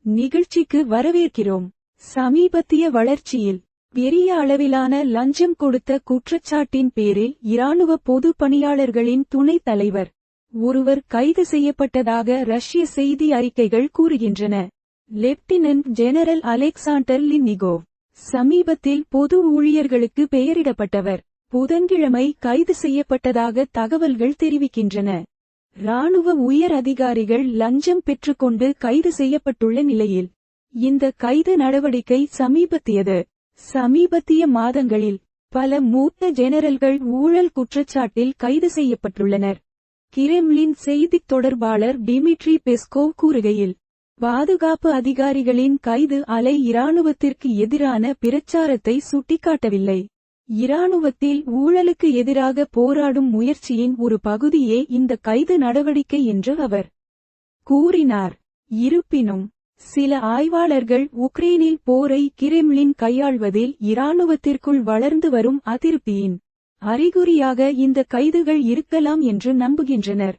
நிகழ்ச்சிக்கு வரவேற்கிறோம். சமீபத்திய வளர்ச்சியில் பெரிய அளவிலான லஞ்சம் கொடுத்த குற்றச்சாட்டின் பேரில் இராணுவ பொது பணியாளர்களின் துணைத் தலைவர் ஒருவர் கைது செய்யப்பட்டதாக ரஷ்ய செய்தி அறிக்கைகள் கூறுகின்றன. லெப்டினன்ட் ஜெனரல் அலெக்சாண்டர் லின்னிகோவ் சமீபத்தில் பொது ஊழியர்களுக்கு பெயரிடப்பட்டவர் புதன்கிழமை கைது செய்யப்பட்டதாக தகவல்கள் தெரிவிக்கின்றன. இராணுவ உயர் அதிகாரிகள் லஞ்சம் பெற்றுக்கொண்டு கைது செய்யப்பட்டுள்ள நிலையில் இந்த கைது நடவடிக்கை சமீபத்தியது. சமீபத்திய மாதங்களில் பல மூத்த ஜெனரல்கள் ஊழல் குற்றச்சாட்டில் கைது செய்யப்பட்டுள்ளனர். கிரெம்லின் செய்தித் தொடர்பாளர் டிமிட்ரி பெஸ்கோவ் கூறுகையில் பாதுகாப்பு அதிகாரிகளின் கைது அலை இராணுவத்திற்கு எதிரான பிரச்சாரத்தை சுட்டிக்காட்டவில்லை. இராணுவத்தில் ஊழலுக்கு எதிராக போராடும் முயற்சியின் ஒரு பகுதியே இந்த கைது நடவடிக்கை என்று அவர் கூறினார். இருப்பினும் சில ஆய்வாளர்கள் உக்ரைனில் போரை கிரெம்லின் கையாள்வதில் இராணுவத்திற்குள் வளர்ந்து வரும் அதிருப்தியின் அறிகுறியாக இந்த கைதுகள் இருக்கலாம் என்று நம்புகின்றனர்.